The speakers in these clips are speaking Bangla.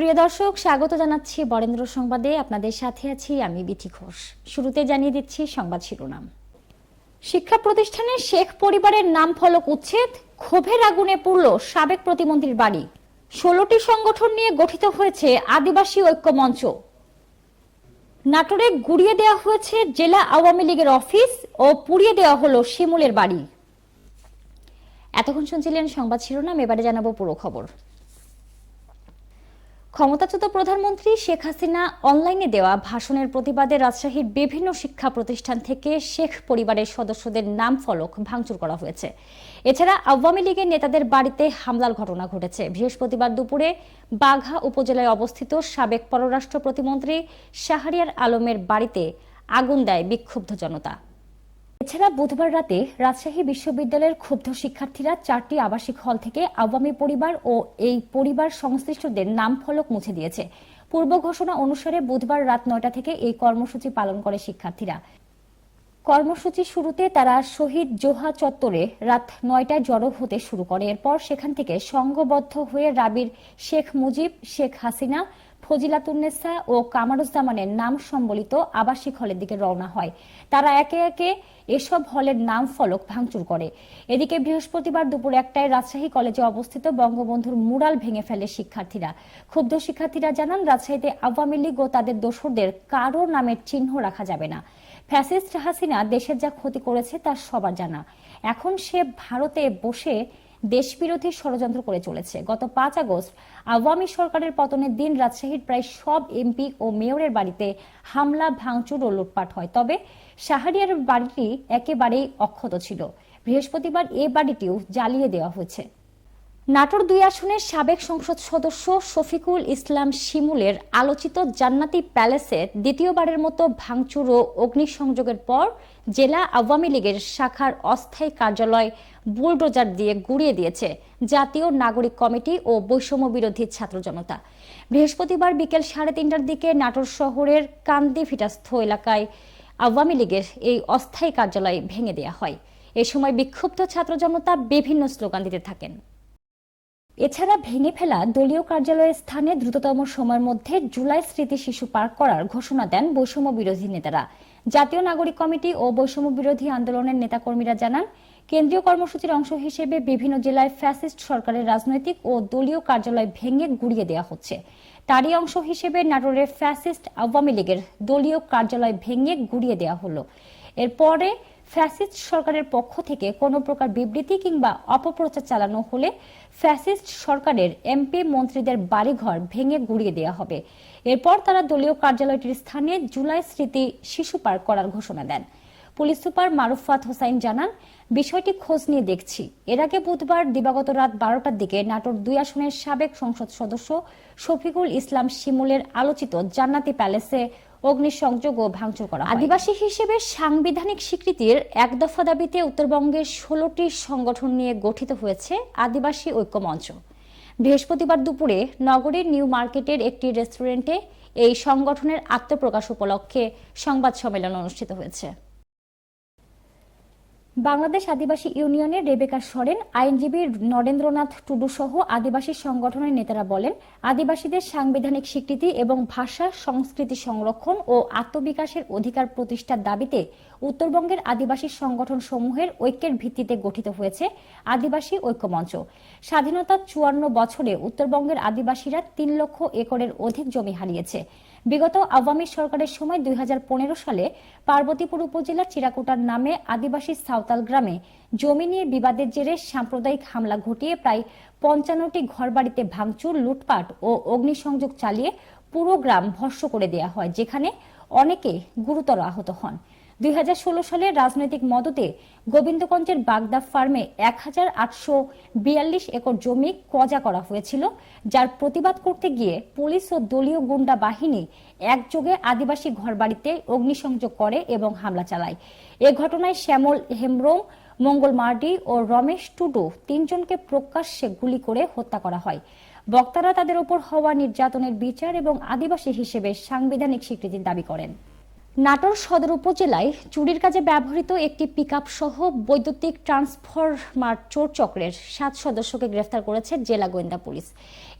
প্রিয় দর্শক, স্বাগত জানাচ্ছি বরেন্দ্র সংবাদে। আপনাদের সাথে আছি আমি বিথি ঘোষ। শুরুতে জানিয়ে দিচ্ছি সংবাদ শিরোনাম। শিক্ষা প্রতিষ্ঠানে শেখ পরিবারের নাম ফলক উচ্ছেদ, ক্ষোভের আগুনে পুড়ল সাবেক প্রতিমন্ত্রীর বাড়ি। ষোলোটি সংগঠন নিয়ে গঠিত হয়েছে আদিবাসী ঐক্য মঞ্চ। নাটোরে গুড়িয়ে দেওয়া হয়েছে জেলা আওয়ামী লীগের অফিস ও পুড়িয়ে দেওয়া হলো শিমুলের বাড়ি। এতক্ষণ শুনছিলেন সংবাদ শিরোনাম, এবারে জানাব পুরো খবর। ক্ষমতাচ্যুত প্রধানমন্ত্রী শেখ হাসিনা অনলাইনে দেওয়া ভাষণের প্রতিবাদে রাজশাহীর বিভিন্ন শিক্ষা প্রতিষ্ঠান থেকে শেখ পরিবারের সদস্যদের নাম ফলক ভাঙচুর করা হয়েছে। এছাড়া আওয়ামী লীগের নেতাদের বাড়িতে হামলার ঘটনা ঘটেছে। বৃহস্পতিবার দুপুরে বাঘা উপজেলায় অবস্থিত সাবেক পররাষ্ট্র প্রতিমন্ত্রী শাহরিয়ার আলমের বাড়িতে আগুন দেয় বিক্ষুব্ধ জনতা। এছাড়া বুধবার রাতে রাজশাহী বিশ্ববিদ্যালয়ের ক্ষুব্ধ শিক্ষার্থীরা চারটি আবাসিক হল থেকে আওয়ামী পরিবার ও এই পরিবার সংশ্লিষ্টদের নাম ফলক মুছে দিয়েছে। পূর্ব ঘোষণা অনুসারে বুধবার রাত নয়টা থেকে এই কর্মসূচি পালন করে শিক্ষার্থীরা। কর্মসূচি শুরুতে তারা শহীদ জোহা চত্বরে রাত নয়টায় জড়ো হতে শুরু করে। এরপর সেখান থেকে সংঘবদ্ধ হয়ে রাবির শেখ মুজিব, শেখ হাসিনা ফজিলাতুন্নেসা ও কামারুজ্জামানের নাম সম্বলিত আবাসিক হলের দিকে রওনা হয়। তারা একে একে এসব হলের নাম ফলক ভাঙচুর করে। এদিকে বৃহস্পতিবার দুপুর একটায় রাজশাহী কলেজে অবস্থিত বঙ্গবন্ধুর মুরাল ভেঙে ফেলে শিক্ষার্থীরা। ক্ষুব্ধ শিক্ষার্থীরা জানান, রাজশাহীতে আওয়ামী লীগ ও তাদের দোসরদের কারও নামের চিহ্ন রাখা যাবে না। ফ্যাসিস্ট হাসিনা দেশের যা ক্ষতি করেছে তা সবার জানা। এখন সে ভারতে বসে দেশবিরোধী ষড়যন্ত্র করে চলেছে। গত পাঁচ আগস্ট আওয়ামী সরকারের পতনের দিন রাজশাহীর প্রায় সব এমপি ও মেয়রের বাড়িতে হামলা, ভাঙচুর ও লুটপাট হয়। তবে শাহরিয়ার বাড়িটি একেবারেই অক্ষত ছিল। বৃহস্পতিবার এ বাড়িটিও জ্বালিয়ে দেওয়া হয়েছে। নাটোর দুই আসনের সাবেক সংসদ সদস্য শফিকুল ইসলাম শিমুলের আলোচিত জান্নাতি প্যালেসে দ্বিতীয়বারের মতো ভাঙচুর ও অগ্নিসংযোগের পর জেলা আওয়ামী লীগের শাখার অস্থায়ী কার্যালয় বুলডোজার দিয়ে গুড়িয়ে দিয়েছে জাতীয় নাগরিক কমিটি ও বৈষম্য বিরোধী ছাত্র জনতা বৃহস্পতিবার বিকেল সাড়ে তিনটার দিকে নাটোর শহরের কান্দি ফিটাস্থ এলাকায় আওয়ামী লীগের এই অস্থায়ী কার্যালয় ভেঙে দেওয়া হয়। এ সময় বিক্ষুব্ধ ছাত্র জনতা বিভিন্ন স্লোগান দিতে থাকেন। এছাড়া ভেঙে ফেলা দলীয় কার্যালয়ের স্থানে দ্রুততম সময়ের মধ্যে জুলাই স্মৃতি শিশু পার্ক করার ঘোষণা দেন বৈষম্য বিরোধী নেতারা। জাতীয় নাগরিক কমিটি ও বৈষম্য বিরোধী আন্দোলনের নেতাকর্মীরা জানান, কেন্দ্রীয় কর্মসূচির অংশ হিসেবে বিভিন্ন জেলায় ফ্যাসিস্ট সরকারের রাজনৈতিক ও দলীয় কার্যালয় ভেঙে গুড়িয়ে দেওয়া হচ্ছে। তারই অংশ হিসেবে নাটোরের ফ্যাসিস্ট আওয়ামী লীগের দলীয় কার্যালয় ভেঙে গুড়িয়ে দেওয়া হলো। এরপরে ফ্যাসিস্ট সরকারের পক্ষ থেকে কোনো প্রকার বিবৃতি কিংবা অপপ্রচার চালানো হলে ফ্যাসিস্ট সরকারের এমপি মন্ত্রীদের বাড়িঘর ভেঙে গুড়িয়ে দেওয়া হবে। এরপর তারা দলীয় কার্যালয়টির স্থানে জুলাই স্মৃতি শিশু পার্ক করার ঘোষণা দেন। পুলিশ সুপার মারুফাত হোসাইন জানান, বিষয়টি খোঁজ নিয়ে দেখছি। এর আগে বুধবার দিবাগত রাত বারোটার দিকে নাটোর দুই আসনের সাবেক সংসদ সদস্য শফিকুল ইসলাম শিমুলের আলোচিত জান্নাতি প্যালেসে অগ্নিসংযোগ ও ভাঙচুর করা। আদিবাসী হিসেবে সাংবিধানিক স্বীকৃতির এক দফা দাবিতে উত্তরবঙ্গের ষোলোটি সংগঠন নিয়ে গঠিত হয়েছে আদিবাসী ঐক্য মঞ্চ বৃহস্পতিবার দুপুরে নগরীর নিউ মার্কেটের একটি রেস্টুরেন্টে এই সংগঠনের আত্মপ্রকাশ উপলক্ষে সংবাদ সম্মেলন অনুষ্ঠিত হয়েছে বাংলাদেশ আদিবাসী ইউনিয়নের রেবেকা সরেন, আইনজীবী নরেন্দ্রনাথ টুডু সহ আদিবাসী সংগঠনের নেতারা বলেন, আদিবাসীদের সাংবিধানিক স্বীকৃতি এবং ভাষা, সংস্কৃতি সংরক্ষণ ও আত্মবিকাশের অধিকার প্রতিষ্ঠার দাবিতে উত্তরবঙ্গের আদিবাসী সংগঠন সমূহের ঐক্যের ভিত্তিতে গঠিত হয়েছে আদিবাসী ঐক্যমঞ্চ। স্বাধীনতার চুয়ান্ন বছরে উত্তরবঙ্গের আদিবাসীরা তিন লক্ষ একরের অধিক জমি হারিয়েছে। বিগত আওয়ামী সরকারের সময় দুই হাজার পনেরো সালে পার্বতীপুর উপজেলার চিরাকুটার নামে আদিবাসী সাঁওতাল গ্রামে জমি নিয়ে বিবাদের জেরে সাম্প্রদায়িক হামলা ঘটিয়ে প্রায় পঞ্চান্নটি ঘরবাড়িতে ভাঙচুর, লুটপাট ও অগ্নিসংযোগ চালিয়ে পুরো গ্রাম ভস্য করে দেয়া হয়, যেখানে অনেকে গুরুতর আহত হন। দুই হাজার ষোলো সালে রাজনৈতিক মদতে গোবিন্দগঞ্জের বাগদা ফার্মে এক হাজার আটশো বিয়াল্লিশ একর জমি কজা করা হয়েছিল, যার প্রতিবাদ করতে গিয়ে পুলিশ ও দলীয় গুন্ডা বাহিনী একযোগে আদিবাসী ঘরবাড়িতে অগ্নিসংযোগ করে এবং হামলা চালায়। এ ঘটনায় শ্যামল হেমব্রম, মঙ্গল মার্ডি ও রমেশ টুডু তিনজনকে প্রকাশ্যে গুলি করে হত্যা করা হয়। বক্তারা তাদের ওপর হওয়া নির্যাতনের বিচার এবং আদিবাসী হিসেবে সাংবিধানিক স্বীকৃতির দাবি করেন। নাটোর সদর উপজেলায় চুরির কাজে ব্যবহৃত একটি পিকআপ সহ বৈদ্যুতিক ট্রান্সফরমার চোর চক্রের সাত সদস্যকে গ্রেফতার করেছে জেলা গোয়েন্দা পুলিশ।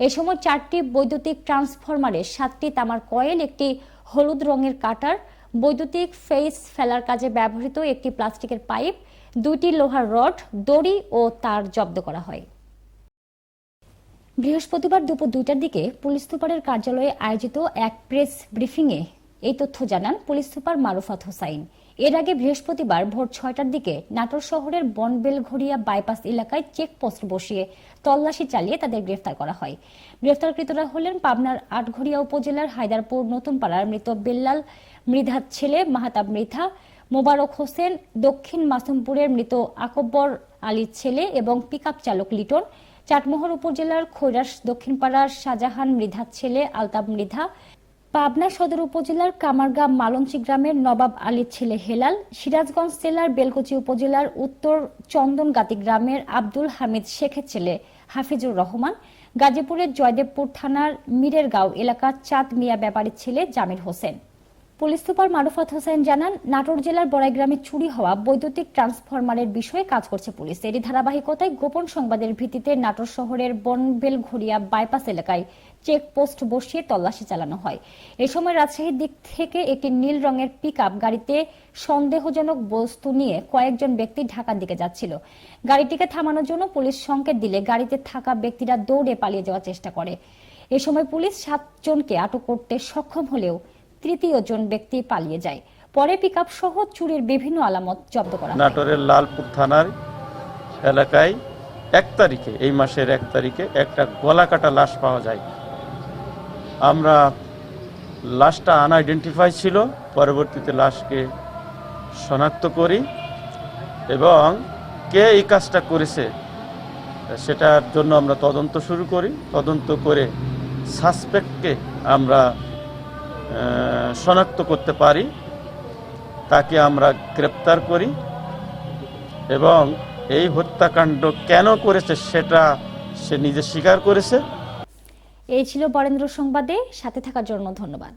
এ সময় চারটি বৈদ্যুতিক ট্রান্সফরমারে সাতটি তামার কয়েল, একটি হলুদ রঙের কাটার, বৈদ্যুতিক ফেস ফেলার কাজে ব্যবহৃত একটি প্লাস্টিকের পাইপ, দুইটি লোহার রড, দড়ি ও তার জব্দ করা হয়। বৃহস্পতিবার দুপুর দুইটার দিকে পুলিশ সুপারের কার্যালয়ে আয়োজিত এক প্রেস ব্রিফিংয়ে এই তথ্য জানান পুলিশ সুপার মারুফাত হোসাইন। এর আগে বৃহস্পতিবার ভোর ছয়টার দিকে নাটোর শহরের বনবেলঘড়িয়া বাইপাস এলাকায় চেকপোস্ট বসিয়ে তল্লাশি চালিয়ে তাদের গ্রেফতার করা হয়। গ্রেফতারকৃতরা হলেন পাবনার আটঘরিয়া উপজেলার হায়দারপুর নতুনপাড়ার মৃত বেল্লাল, মৃধার ছেলে মাহাতাব মৃধা, মোবারক হোসেন, দক্ষিণ মাসুমপুরের মৃত আকব্বর আলীর ছেলে এবং পিকআপ চালক লিটন, চাটমোহর উপজেলার খৈরাস দক্ষিণপাড়ার শাহজাহান মৃধার ছেলে আলতাব মৃধা পাবনা সদর উপজেলার কামারগাঁ মালঞ্চি গ্রামের নবাব আলীর ছেলে হেলাল, সিরাজগঞ্জ জেলার বেলকুচি উপজেলার উত্তর চন্দনগাতি গ্রামের আব্দুল হামিদ শেখের ছেলে হাফিজুর রহমান, গাজীপুরের জয়দেবপুর থানার মিরেরগাঁও এলাকার চাঁদ মিয়া ব্যাপারীর ছেলে জামির হোসেন। পুলিশ সুপার মারুফাত হোসেন জানান, নাটোর জেলার বড়াইগ্রামে চুরি হওয়া বৈদ্যুতিক ট্রান্সফরমারের বিষয়ে কাজ করছে পুলিশ। এরই ধারাবাহিকতায় গোপন সংবাদের ভিত্তিতে নাটোর শহরের বনবেলঘড়িয়া বাইপাস এলাকায় চেকপোস্ট বসিয়ে তল্লাশি চালানো হয়। এ সময় রাজশাহীর দিক থেকে একটি নীল রঙের পিকআপ গাড়িতে সন্দেহজনক বস্তু নিয়ে কয়েকজন ব্যক্তি ঢাকার দিকে যাচ্ছিল। গাড়িটিকে থামানোর জন্য পুলিশ সংকেত দিলে গাড়িতে থাকা ব্যক্তিরা দৌড়ে পালিয়ে যাওয়ার চেষ্টা করে। এ সময় পুলিশ সাতজনকে আটক করতে সক্ষম হলেও তৃতীয় জন ব্যক্তি পালিয়ে যায়। পরে পিকআপ সহ চুরির বিভিন্ন আলামত জব্দ করা নাটোরের লালপুর থানার এলাকায় এক তারিখে, এই মাসের এক তারিখে একটা গলা কাটা লাশ পাওয়া যায়। আমরা লাশটা আনআইডেন্টিফাই ছিল, পরবর্তীতে লাশকে শনাক্ত করি এবং কে এই কাজটা করেছে সেটার জন্য আমরা তদন্ত শুরু করি। তদন্ত করে সাসপেক্টকে আমরা শনাক্ত করতে পারি, তাকে আমরা গ্রেপ্তার করি এবং এই হত্যাকাণ্ড কেন করেছে সেটা সে নিজে স্বীকার করেছে। এই ছিল বরেন্দ্র সংবাদে, সাথে থাকার জন্য ধন্যবাদ।